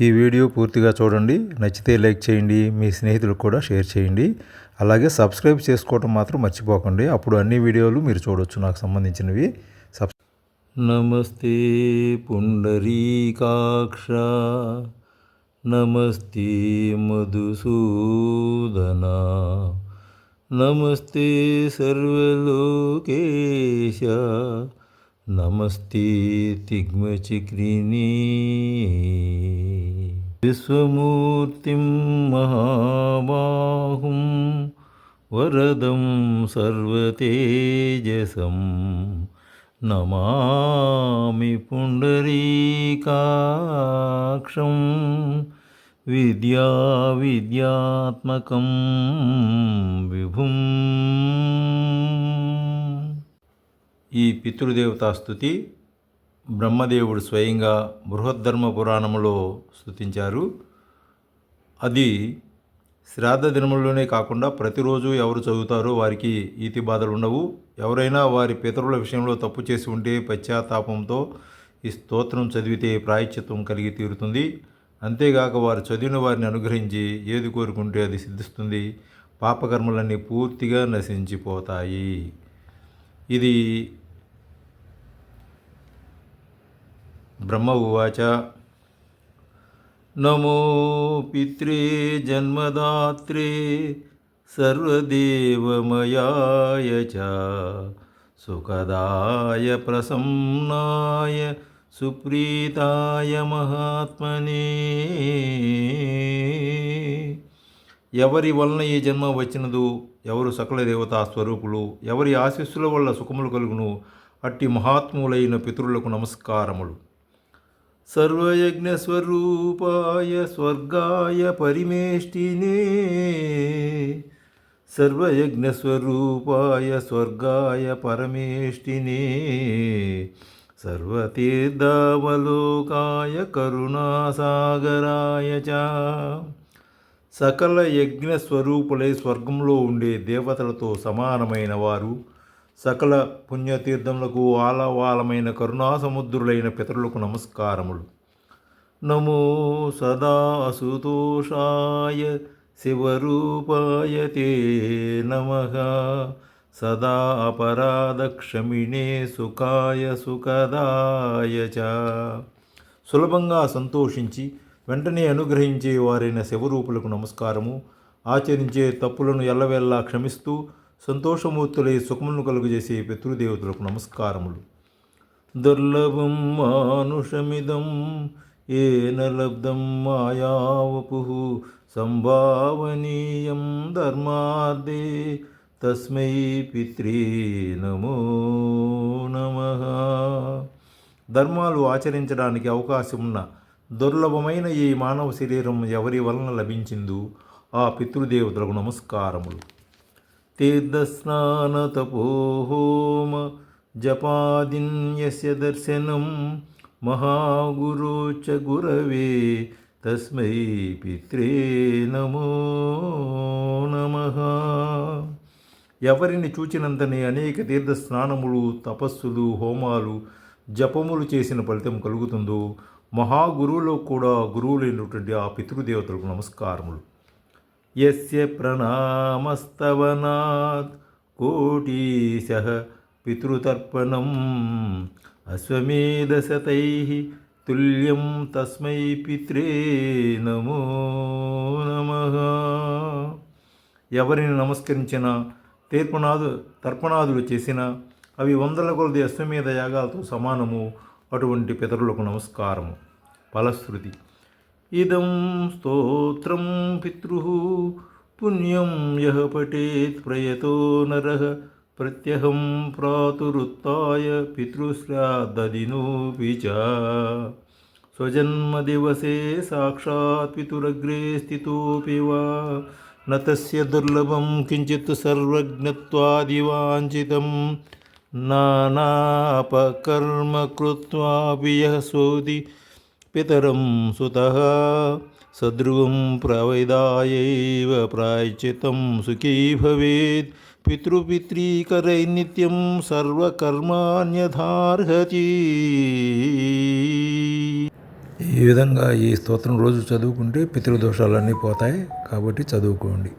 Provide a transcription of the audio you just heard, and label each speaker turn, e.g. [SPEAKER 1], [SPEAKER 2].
[SPEAKER 1] ఈ వీడియో పూర్తిగా చూడండి. నచ్చితే లైక్ చేయండి. మీ స్నేహితులకు కూడా షేర్ చేయండి. అలాగే సబ్స్క్రైబ్ చేసుకోవడం మాత్రం మర్చిపోకండి. అప్పుడు అన్ని వీడియోలు మీరు చూడొచ్చు. నాకు సంబంధించినవి. సబ్ నమస్తే పుండరీకాక్ష. నమస్తే మధుసూదన. నమస్తే సర్వలోకేశ. నమస్తే తిగ్మచిక్రిణీ విశ్వమూర్తిం మహాబాహుం వరదం సర్వతేజసం నమామి పుండరీకాక్షం విద్యా విద్యాత్మకం విభుం ఈ పితృదేవతా స్థుతి బ్రహ్మదేవుడు స్వయంగా బృహద్ధర్మ పురాణములో స్థుతించారు అది శ్రాద్ధ దినముల్లోనే కాకుండా ప్రతిరోజు ఎవరు చదువుతారో వారికి ఈతి బాధలు ఉండవు. ఎవరైనా వారి పితరుల విషయంలో తప్పు చేసి ఉంటే పశ్చాత్తాపంతో ఈ స్తోత్రం చదివితే ప్రాయశ్చిత్వం కలిగి తీరుతుంది. అంతేగాక వారు చదివిన వారిని అనుగ్రహించి ఏది కోరుకుంటే అది సిద్ధిస్తుంది. పాపకర్మలన్నీ పూర్తిగా నశించిపోతాయి. ఇది బ్రహ్మ ఉవాచ. నమో పిత్రే జన్మదాత్రే సర్వదేవమయాయ చ. సుఖదాయ ప్రసన్నాయ సుప్రీతాయ మహాత్మనే. ఎవరి వలన ఈ జన్మ వచ్చినదు ఎవరు సకల దేవతా స్వరూపులు ఎవరి ఆశీస్సుల వల్ల సుఖములు కలుగును అట్టి మహాత్ములైన పితరులకు నమస్కారములు. సర్వయజ్ఞ స్వరూపాయ స్వర్గాయ పరిమేష్టినే. సర్వయజ్ఞ స్వరూపాయ స్వర్గాయ పరమేష్టినే. సర్వతీర్థావలోకాయ కరుణాసాగరాయ చ. సకల యజ్ఞ స్వరూపులై స్వర్గంలో ఉండే దేవతలతో సమానమైన వారు సకల పుణ్యతీర్థములకు ఆలవాలమైన కరుణాసముద్రులైన పితరులకు నమస్కారములు. నమో సదా సుతోషాయ శివరూపాయ తే నమ. సదా అపరాధక్షమిణే సుఖాయ సుఖదాయ చ. సులభంగా సంతోషించి వెంటనే అనుగ్రహించే వారైన శివరూపులకు నమస్కారము. ఆచరించే తప్పులను ఎల్లవెల్లా క్షమిస్తూ సంతోషమూర్తులై సుఖమును కలుగజేసే పితృదేవతలకు నమస్కారములు. దుర్లభం మానుషమిదం ఏ నలబ్ధం మాయావపు సంభావనీయం ధర్మార్థే తస్మై పిత్రీ నమో నమ. ధర్మాలు ఆచరించడానికి అవకాశం ఉన్న దుర్లభమైన ఈ మానవ శరీరం ఎవరి వలన లభించిందో? ఆ పితృదేవతలకు నమస్కారములు. తీర్థస్నానతపోహోమ జపాదిన్యస్య దర్శనం మహాగురు చ గురవే తస్మై పిత్రే నమో నమ ఎవరిని చూచినంతనే అనేక తీర్థ స్నానములు తపస్సులు హోమాలు జపములు చేసిన ఫలితం కలుగుతుందో మహాగురువులో కూడా గురువులైనటువంటి ఆ పితృదేవతలకు నమస్కారములు. యస్య ప్రణామస్తవనాత్. కోటీశ పితృతర్పణం అశ్వమేధశతై తుల్యం తస్మై పిత్రే నమో నమ. ఎవరిని నమస్కరించిన తీర్పణాదు తర్పణాదులు చేసిన అవి వందల కొలది అశ్వమేధ యాగాలతో సమానము. అటువంటి పితరులకు నమస్కారము. ఫలశ్రుతి. इदं स्तोत्रं पितृः पुण्यं यः पठेत् प्रयतो नरः प्रत्यहं प्रातुरुत्थाय पितृश्राद्धदिनोऽपि च। स्वजन्मदिवसे साक्षात् पितुरग्रे स्थितोऽपि वा? न तस्य दुर्लभं किञ्चित् सर्वज्ञत्वादिवाञ्छितं। नानापकर्म कृत्वापि यः सोदि పితరం సుత సద్రుగం ప్రవైదాయైవ ప్రాయశ్చితం సుఖీ భవేత్. పితృపిత్రీకరై నిత్యం సర్వకర్మాన్యథార్హతి ఈ విధంగా ఈ స్తోత్రం రోజు చదువుకుంటే పితృదోషాలన్నీ పోతాయి కాబట్టి చదువుకోండి.